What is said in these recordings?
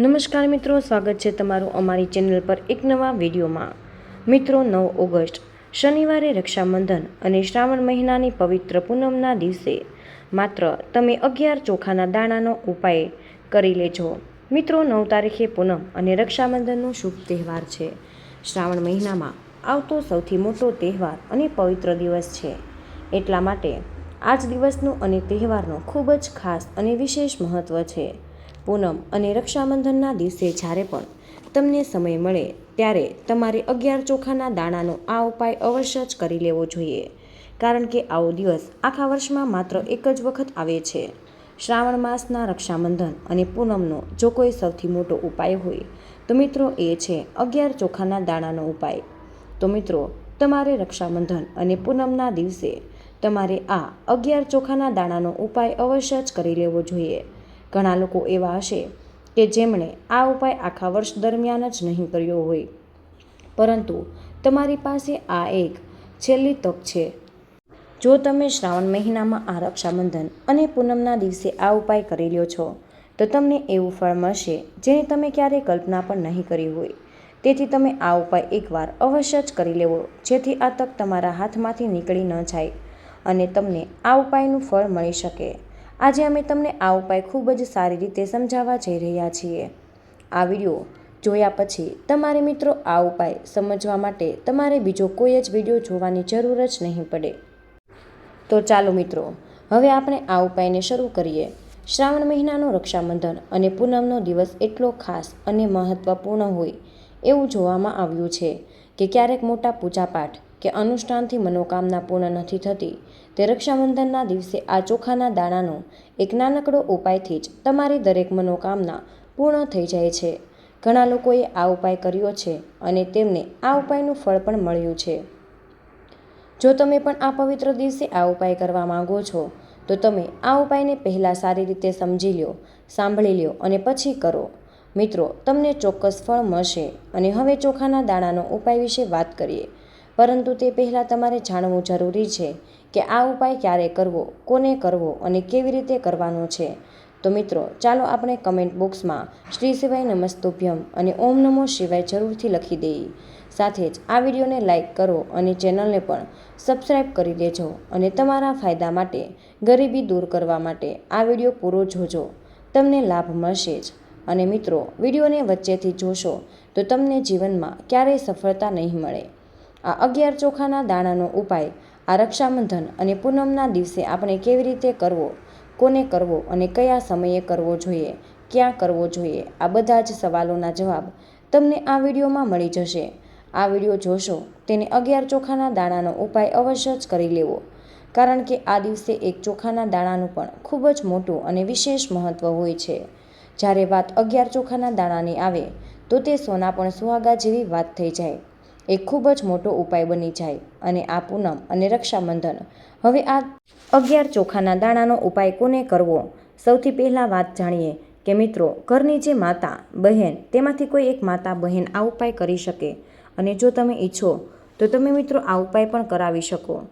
નમસ્કાર મિત્રો, સ્વાગત છે તમારું અમારી ચેનલ પર એક નવા વિડીયોમાં. મિત્રો, નવ ઓગસ્ટ, શનિવારે રક્ષાબંધન અને શ્રાવણ મહિનાની પવિત્ર પૂનમના દિવસે. માત્ર તમે અગિયાર ચોખાના દાણાનો ઉપાય કરી લેજો. મિત્રો, નવ તારીખે પૂનમ અને રક્ષાબંધનનો શુભ તહેવાર છે. શ્રાવણ મહિનામાં આવતો સૌથી મોટો તહેવાર અને પવિત્ર દિવસ છે. એટલા માટે આ જ દિવસનું અને તહેવારનું ખૂબ જ ખાસ અને વિશેષ મહત્ત્વ છે. પૂનમ અને રક્ષાબંધનના દિવસે જ્યારે પણ તમને સમય મળે ત્યારે તમારે અગિયાર ચોખાના દાણાનો આ ઉપાય અવશ્ય જ કરી લેવો જોઈએ. કારણ કે આવો દિવસ આખા વર્ષમાં માત્ર એક જ વખત આવે છે. શ્રાવણ માસના રક્ષાબંધન અને પૂનમનો જો કોઈ સૌથી મોટો ઉપાય હોય, તો મિત્રો એ છે અગિયાર ચોખાના દાણાનો ઉપાય. તો મિત્રો, તમારે રક્ષાબંધન અને પૂનમના દિવસે તમારે આ અગિયાર ચોખાના દાણાનો ઉપાય અવશ્ય જ કરી લેવો જોઈએ. ઘણા લોકો એવા હશે કે જેમણે આ ઉપાય આખા વર્ષ દરમિયાન જ નહીં કર્યો હોય. પરંતુ તમારી પાસે આ એક છેલ્લી તક છે. જો તમે શ્રાવણ મહિનામાં આ રક્ષાબંધન અને પૂનમના દિવસે આ ઉપાય કરી લ્યો છો, તો તમને એવું ફળ મળશે જેની તમે ક્યારેય કલ્પના પણ નહીં કરી હોય. તેથી તમે આ ઉપાય એકવાર અવશ્ય જ કરી લેવો, જેથી આ તક તમારા હાથમાંથી નીકળી ન જાય અને તમને આ ઉપાયનું ફળ મળી શકે. આજે અમે તમને આ ઉપાય ખૂબ જ સારી રીતે સમજાવવા જઈ રહ્યા છીએ. આ વીડિયો જોયા પછી તમારે મિત્રો આ ઉપાય સમજવા માટે તમારે બીજો કોઈ જ વીડિયો જોવાની જરૂર જ નહીં પડે. તો ચાલો મિત્રો, હવે આપણે આ ઉપાયને શરૂ કરીએ. શ્રાવણ મહિનાનો રક્ષાબંધન અને પૂનમનો દિવસ એટલો ખાસ અને મહત્ત્વપૂર્ણ હોય એવું જોવામાં આવ્યું છે કે ક્યારેક મોટા પૂજાપાઠ કે અનુષ્ઠાનથી મનોકામના પૂર્ણ નથી થતી, તે રક્ષાબંધનના દિવસે આ ચોખાના દાણાનો એક નાનકડો ઉપાયથી જ તમારી દરેક મનોકામના પૂર્ણ થઈ જાય છે. ઘણા લોકોએ આ ઉપાય કર્યો છે અને તેમને આ ઉપાયનું ફળ પણ મળ્યું છે. જો તમે પણ આ પવિત્ર દિવસે આ ઉપાય કરવા માંગો છો, તો તમે આ ઉપાયને પહેલાં સારી રીતે સમજી લ્યો, સાંભળી લ્યો અને પછી કરો. મિત્રો, તમને ચોક્કસ ફળ મળશે અને હવે ચોખાના દાણાનો ઉપાય વિશે વાત કરીએ. પરંતુ તે પહેલાં તમારે જાણવું જરૂરી છે કે આ ઉપાય ક્યારે કરવો, કોને કરવો અને કેવી રીતે કરવાનો છે. તો મિત્રો, ચાલો આપણે કમેન્ટ બોક્સમાં શ્રી શિવાય નમસ્તુભ્યમ અને ઓમ નમો શિવાય જરૂરથી લખી દઈએ. સાથે જ આ વિડીયોને લાઇક કરો અને ચેનલને પણ સબસ્ક્રાઈબ કરી દેજો અને તમારા ફાયદા માટે, ગરીબી દૂર કરવા માટે આ વીડિયો પૂરો જોજો. તમને લાભ મળશે જ. અને મિત્રો, વિડીયોને વચ્ચેથી જોશો તો તમને જીવનમાં ક્યારેય સફળતા નહીં મળે. આ અગિયાર ચોખાના દાણાનો ઉપાય, આ રક્ષાબંધન અને પૂનમના દિવસે આપણે કેવી રીતે કરવો, કોને કરવો અને કયા સમયે કરવો જોઈએ, ક્યાં કરવો જોઈએ, આ બધા જ સવાલોના જવાબ તમને આ વિડીયોમાં મળી જશે. આ વીડિયો જોશો, તેને અગિયાર ચોખાના દાણાનો ઉપાય અવશ્ય જ કરી લેવો. કારણ કે આ દિવસે એક ચોખાના દાણાનું પણ ખૂબ જ મોટું અને વિશેષ મહત્ત્વ હોય છે. જ્યારે વાત અગિયાર ચોખાના દાણાની આવે, તો તે સોના પણ સુહાગા જેવી વાત થઈ જાય. એ ખૂબ જ મોટો ઉપાય બની જાય અને આ પૂનમ અને રક્ષાબંધન. હવે આ અગિયાર ચોખાના દાણાનો ઉપાય કોને કરવો? સૌથી પહેલાં વાત જાણીએ કે મિત્રો, ઘરની જે માતા, બહેન, તેમાંથી કોઈ એક માતા, બહેન આ ઉપાય કરી શકે. અને જો તમે ઈચ્છો, તો તમે મિત્રો આ ઉપાય પણ કરાવી શકો.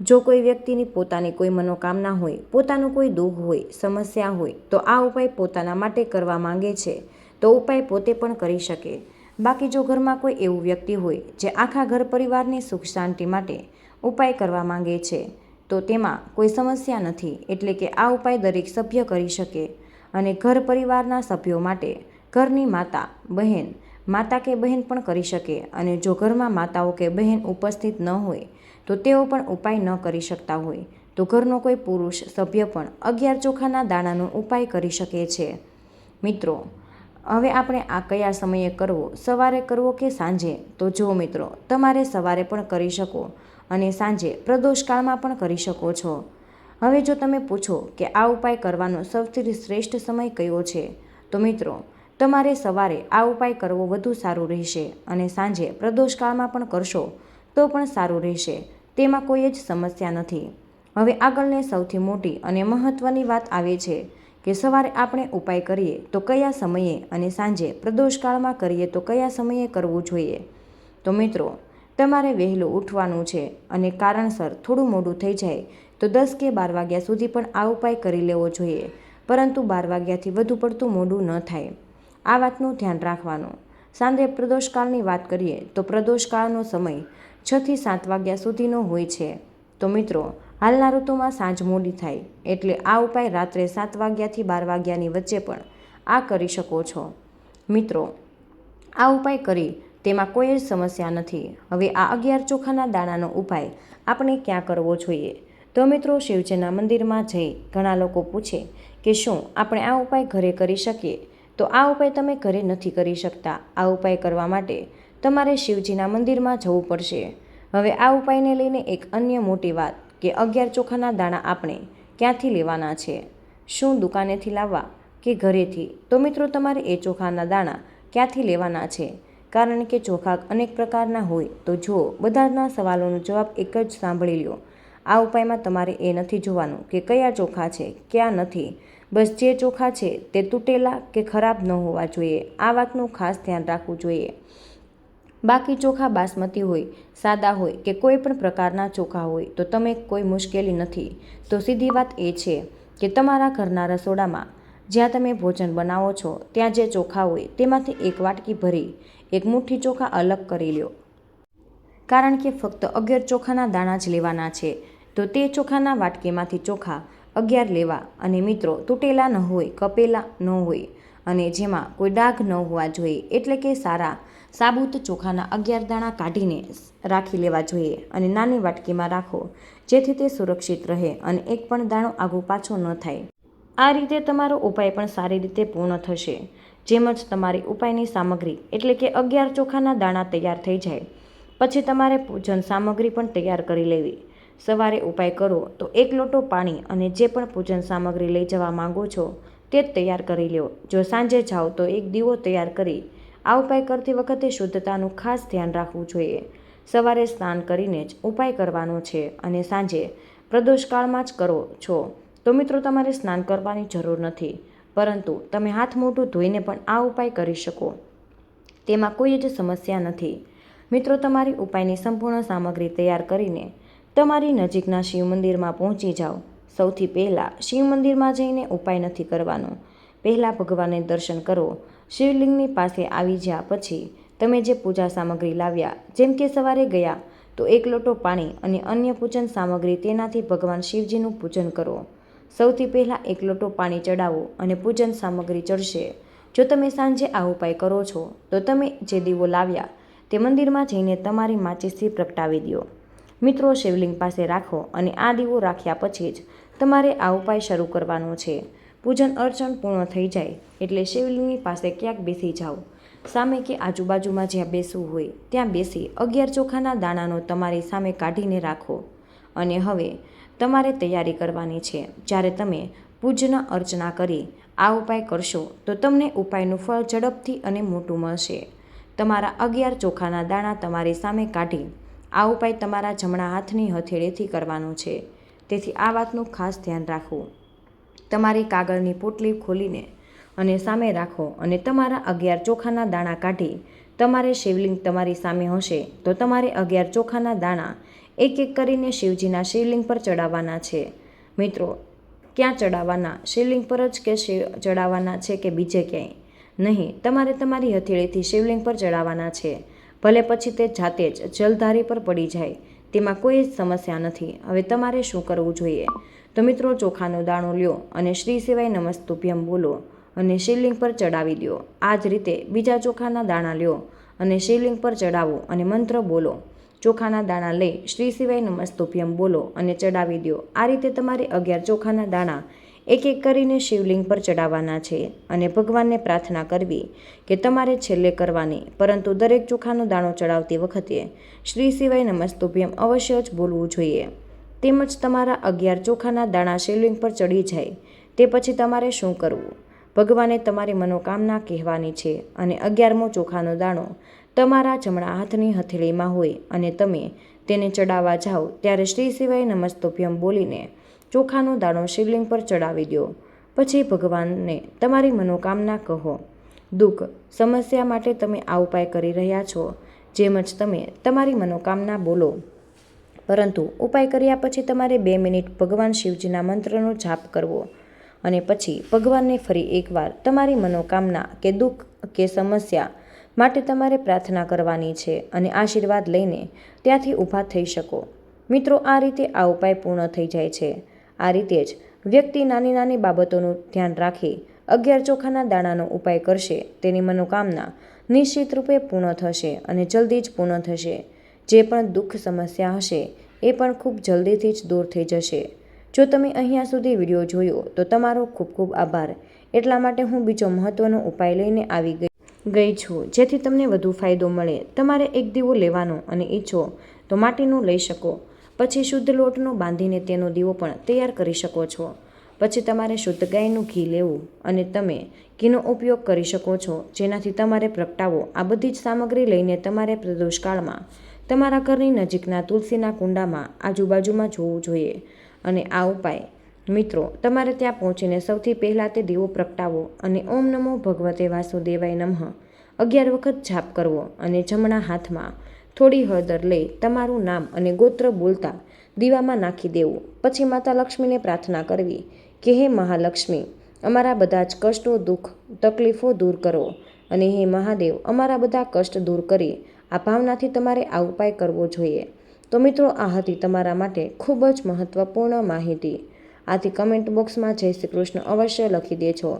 જો કોઈ વ્યક્તિની પોતાની કોઈ મનોકામના હોય, પોતાનું કોઈ દુઃખ હોય, સમસ્યા હોય, તો આ ઉપાય પોતાના માટે કરવા માંગે છે. તો ઉપાય પોતે પણ કરી શકે. બાકી જો ઘરમાં કોઈ એવું વ્યક્તિ હોય જે આખા ઘર પરિવારની સુખ શાંતિ માટે ઉપાય કરવા માંગે છે, તો તેમાં કોઈ સમસ્યા નથી એટલે કે આ ઉપાય દરેક સભ્ય કરી શકે. અને ઘર પરિવારના સભ્યો માટે ઘરની માતા, બહેન, માતા કે બહેન પણ કરી શકે. અને જો ઘરમાં માતાઓ કે બહેન ઉપસ્થિત ન હોય, તો તેઓ પણ ઉપાય ન કરી શકતા હોય. તો ઘરનો કોઈ પુરુષ સભ્ય પણ અગિયાર ચોખાના દાણાનો ઉપાય કરી શકે છે. મિત્રો હવે આપણે આ કયા સમયે કરવો? સવારે કરવો કે સાંજે? તો જો મિત્રો, તમારે સવારે પણ કરી શકો અને સાંજે પ્રદોષકાળમાં પણ કરી શકો છો. હવે જો તમે પૂછો કે આ ઉપાય કરવાનો સૌથી શ્રેષ્ઠ સમય કયો છે, તો મિત્રો, તમારે સવારે આ ઉપાય કરવો વધુ સારું રહેશે અને સાંજે પ્રદોષકાળમાં પણ કરશો તો પણ સારું રહેશે. તેમાં કોઈ જ સમસ્યા નથી. હવે આગળને સૌથી મોટી અને મહત્ત્વની વાત આવે છે કે સવારે આપણે ઉપાય કરીએ તો કયા સમયે અને સાંજે પ્રદોષકાળમાં કરીએ તો કયા સમયે કરવું જોઈએ? તો મિત્રો, તમારે વહેલું ઉઠવાનું છે અને કારણસર થોડું મોડું થઈ જાય તો દસ કે બાર વાગ્યા સુધી પણ આ ઉપાય કરી લેવો જોઈએ, પરંતુ બાર વાગ્યાથી વધુ પડતું મોડું ન થાય. આ વાતનું ધ્યાન રાખવાનું. સાંજે પ્રદોષકાળની વાત કરીએ તો પ્રદોષકાળનો સમય છથી સાત વાગ્યા સુધીનો હોય છે. તો મિત્રો હાલના ઋતુમાં સાંજ મોડી થાય, એટલે આ ઉપાય રાત્રે સાત વાગ્યાથી બાર વાગ્યાની વચ્ચે પણ આ કરી શકો છો. મિત્રો, આ ઉપાય કરી તેમાં કોઈ જ સમસ્યા નથી. હવે આ અગિયાર ચોખાના દાણાનો ઉપાય આપણે ક્યાં કરવો જોઈએ? તો મિત્રો, શિવજીના મંદિરમાં જઈ ઘણા લોકો પૂછે કે શું આપણે આ ઉપાય ઘરે કરી શકીએ? તો આ ઉપાય તમે ઘરે નથી કરી શકતા. આ ઉપાય કરવા માટે તમારે શિવજીના મંદિરમાં જવું પડશે. હવે આ ઉપાયને લઈને એક અન્ય મોટી વાત. કે અગિયાર ચોખાના દાણા આપણે ક્યાંથી લેવાના છે? શું દુકાનેથી લાવવા કે ઘરેથી? તો મિત્રો, તમારે એ ચોખાના દાણા ક્યાંથી લેવાના છે? કારણ કે ચોખા અનેક પ્રકારના હોય તો જુઓ, બધાના સવાલોનો જવાબ એક જ સાંભળી લો. આ ઉપાયમાં તમારે એ નથી જોવાનું કે કયા ચોખા છે, ક્યાં નથી. બસ જે ચોખા છે તે તૂટેલા કે ખરાબ ન હોવા જોઈએ. આ વાતનું ખાસ ધ્યાન રાખવું જોઈએ. બાકી ચોખા બાસમતી હોય, સાદા હોય કે કોઈ પણ પ્રકારના ચોખા હોય, તો તમે કોઈ મુશ્કેલી નથી. તો સીધી વાત એ છે કે તમારા ઘરના રસોડામાં જ્યાં તમે ભોજન બનાવો છો, ત્યાં જે ચોખા હોય તેમાંથી એક વાટકી ભરી એક મુઠ્ઠી ચોખા અલગ કરી લ્યો. કારણ કે ફક્ત અગિયાર ચોખાના દાણા જ લેવાના છે, તો તે ચોખાના વાટકીમાંથી ચોખા અગિયાર લેવા અને મિત્રો, તૂટેલા ન હોય, કપેલા ન હોય અને જેમાં કોઈ ડાઘ ન હોવા જોઈએ, એટલે કે સારા સાબુત ચોખાના અગિયાર દાણા કાઢીને રાખી લેવા જોઈએ અને નાની વાટકીમાં રાખો, જેથી તે સુરક્ષિત રહે અને એક પણ દાણો આગો પાછો ન થાય. આ રીતે તમારો ઉપાય પણ સારી રીતે પૂર્ણ થશે. જેમ જ તમારી ઉપાયની સામગ્રી એટલે કે અગિયાર ચોખાના દાણા તૈયાર થઈ જાય. પછી તમારે પૂજન સામગ્રી પણ તૈયાર કરી લેવી. સવારે ઉપાય કરો તો એક લોટો પાણી અને જે પણ પૂજન સામગ્રી લઈ જવા માંગો છો, તે જ તૈયાર કરી લો. જો સાંજે જાઓ તો એક દીવો તૈયાર કરી આ ઉપાય કરતી વખતે શુદ્ધતાનું ખાસ ધ્યાન રાખવું જોઈએ. સવારે સ્નાન કરીને જ ઉપાય કરવાનો છે અને સાંજે પ્રદોષકાળમાં જ કરો છો. તો મિત્રો, તમારે સ્નાન કરવાની જરૂર નથી, પરંતુ તમે હાથ મોઢું ધોઈને પણ આ ઉપાય કરી શકો. તેમાં કોઈ જ સમસ્યા નથી. મિત્રો, તમારી ઉપાયની સંપૂર્ણ સામગ્રી તૈયાર કરીને તમારી નજીકના શિવ મંદિરમાં પહોંચી જાઓ. સૌથી પહેલાં શિવ મંદિરમાં જઈને ઉપાય નથી કરવાનો. પહેલાં ભગવાનને દર્શન કરો શિવલિંગની પાસે આવી જ્યા પછી તમે જે પૂજા સામગ્રી લાવ્યા, જેમ કે સવારે ગયા, તો એક લોટો પાણી અને અન્ય પૂજન સામગ્રી તેનાથી ભગવાન શિવજીનું પૂજન કરો. સૌથી પહેલાં એક લોટો પાણી ચડાવો અને પૂજન સામગ્રી ચડશે. જો તમે સાંજે આ ઉપાય કરો છો, તો તમે જે દીવો લાવ્યા, તે મંદિરમાં જઈને તમારી માચીસથી પ્રગટાવી દો. મિત્રો, શિવલિંગ પાસે રાખો અને આ દીવો રાખ્યા પછી જ તમારે આ ઉપાય શરૂ કરવાનો છે. પૂજન અર્ચન પૂર્ણ થઈ જાય એટલે શિવલિંગની પાસે ક્યાંક બેસી જાઓ. સામે કે આજુબાજુમાં જ્યાં બેસવું હોય ત્યાં બેસી અગિયાર ચોખાના દાણાનો તમારી સામે કાઢીને રાખો. અને હવે તમારે તૈયારી કરવાની છે. જ્યારે તમે પૂજન અર્ચના કરી આ ઉપાય કરશો તો તમને ઉપાયનું ફળ ઝડપથી અને મોટું મળશે. તમારા અગિયાર ચોખાના દાણા તમારી સામે કાઢી આ ઉપાય તમારા જમણા હાથની હથેળીથી કરવાનો છે. તેથી આ વાતનું ખાસ ધ્યાન રાખવું. તમારી કાગળની પોટલી ખોલીને અને સામે રાખો અને તમારા અગિયાર ચોખાના દાણા કાઢી તમારે શિવલિંગ તમારી સામે હશે, તો તમારે અગિયાર ચોખાના દાણા એક એક કરીને શિવજીના શિવલિંગ પર ચડાવવાના છે. મિત્રો, ક્યાં ચડાવવાના? શિવલિંગ પર જ કે શિવ ચડાવવાના છે કે બીજે ક્યાંય? નહીં, તમારે તમારી હથેળીથી શિવલિંગ પર ચડાવવાના છે. ભલે પછી તે જાતે જ જલધારી પર પડી જાય, તેમાં કોઈ જ સમસ્યા નથી. હવે તમારે શું કરવું જોઈએ? તો મિત્રો ચોખાનો દાણો લ્યો અને શ્રી સિવાય નમસ્તુભ્યમ બોલો અને શિવલિંગ પર ચડાવી દો આ જ રીતે બીજા ચોખાના દાણા લ્યો અને શિવલિંગ પર ચડાવો અને મંત્ર બોલો. ચોખાના દાણા લઈ શ્રી સિવાય નમસ્તુભ્યમ બોલો અને ચડાવી દો આ રીતે તમારે અગિયાર ચોખાના દાણા એક એક કરીને શિવલિંગ પર ચડાવવાના છે અને ભગવાનને પ્રાર્થના કરવી કે તમારે છેલ્લે કરવાની, પરંતુ દરેક ચોખાનો દાણો ચડાવતી વખતે શ્રી સિવાય નમસ્તુભ્યમ અવશ્ય જ બોલવું જોઈએ. તેમજ તમારા અગિયાર ચોખાના દાણા શિવલિંગ પર ચડી જાય, તે પછી તમારે શું કરવું? ભગવાને તમારી મનોકામના કહેવાની છે અને અગિયારમો ચોખાનો દાણો તમારા જમણા હાથની હથેળીમાં હોય અને તમે તેને ચડાવવા જાઓ, ત્યારે શ્રી સિવાય નમસ્તોભ્યમ બોલીને ચોખાનો દાણો શિવલિંગ પર ચડાવી દો. પછી ભગવાનને તમારી મનોકામના કહો. દુઃખ, સમસ્યા માટે તમે આ ઉપાય કરી રહ્યા છો, જેમ જ તમે તમારી મનોકામના બોલો. પરંતુ ઉપાય કર્યા પછી તમારે બે મિનિટ ભગવાન શિવજીના મંત્રનો જાપ કરવો અને પછી ભગવાનને ફરી એકવાર તમારી મનોકામના કે દુઃખ કે સમસ્યા માટે તમારે પ્રાર્થના કરવાની છે અને આશીર્વાદ લઈને ત્યાંથી ઊભા થઈ શકો. મિત્રો, આ રીતે આ ઉપાય પૂર્ણ થઈ જાય છે. આ રીતે જ વ્યક્તિ નાની નાની બાબતોનું ધ્યાન રાખી અગિયાર ચોખાના દાણાનો ઉપાય કરશે. તેની મનોકામના નિશ્ચિત રૂપે પૂર્ણ થશે અને જલ્દી જ પૂર્ણ થશે. જે પણ દુઃખ સમસ્યા હશે, એ પણ ખૂબ જલ્દીથી જ દૂર થઈ જશે. જો તમે અહીંયા સુધી વીડિયો જોયો, તો તમારો ખૂબ ખૂબ આભાર. એટલા માટે હું બીજો મહત્ત્વનો ઉપાય લઈને આવી ગઈ ગઈ છું. જેથી તમને વધુ ફાયદો મળે. તમારે એક દીવો લેવાનો અને ઈચ્છો તો માટીનું લઈ શકો. પછી શુદ્ધ લોટનો બાંધીને તેનો દીવો પણ તૈયાર કરી શકો છો. પછી તમારે શુદ્ધ ગાયનું ઘી લેવું અને તમે ઘીનો ઉપયોગ કરી શકો છો. જેનાથી તમારે પ્રગટાવો. આ બધી જ સામગ્રી લઈને તમારે પ્રદોષકાળમાં તમારા ઘરની નજીકના તુલસીના કુંડામાં આજુબાજુમાં જોવું જોઈએ. અને આ ઉપાય, મિત્રો, તમારે ત્યાં પહોંચીને સૌથી પહેલાં તે દીવો પ્રગટાવો અને ઓમ નમો ભગવતે વાસુદેવાય નમઃ. અગિયાર વખત જાપ કરવો અને જમણા હાથમાં થોડી હળદર લઈ તમારું નામ અને ગોત્ર બોલતા દીવામાં નાખી દેવું. પછી માતા લક્ષ્મીને પ્રાર્થના કરવી કે, હે મહાલક્ષ્મી, અમારા બધા જ કષ્ટો, દુઃખ, તકલીફો દૂર કરો અને હે મહાદેવ, અમારા બધા કષ્ટ દૂર કરી આ ભાવનાથી તમારે આ ઉપાય કરવો જોઈએ. તો મિત્રો, આ હતી તમારા માટે ખૂબ જ મહત્ત્વપૂર્ણ માહિતી. આથી કમેન્ટ બોક્સમાં જય શ્રી કૃષ્ણ અવશ્ય લખી દેજો.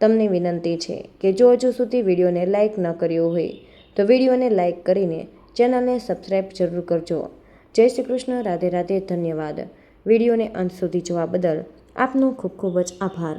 તમને વિનંતી છે કે જો હજુ સુધી વિડીયોને લાઇક ન કર્યો હોય, તો વિડીયોને લાઇક કરીને ચેનલને સબસ્ક્રાઈબ જરૂર કરજો. જય શ્રી કૃષ્ણ, રાધે રાધે, ધન્યવાદ. વિડીયોને અંત સુધી જોવા બદલ આપનો ખૂબ ખૂબ જ આભાર.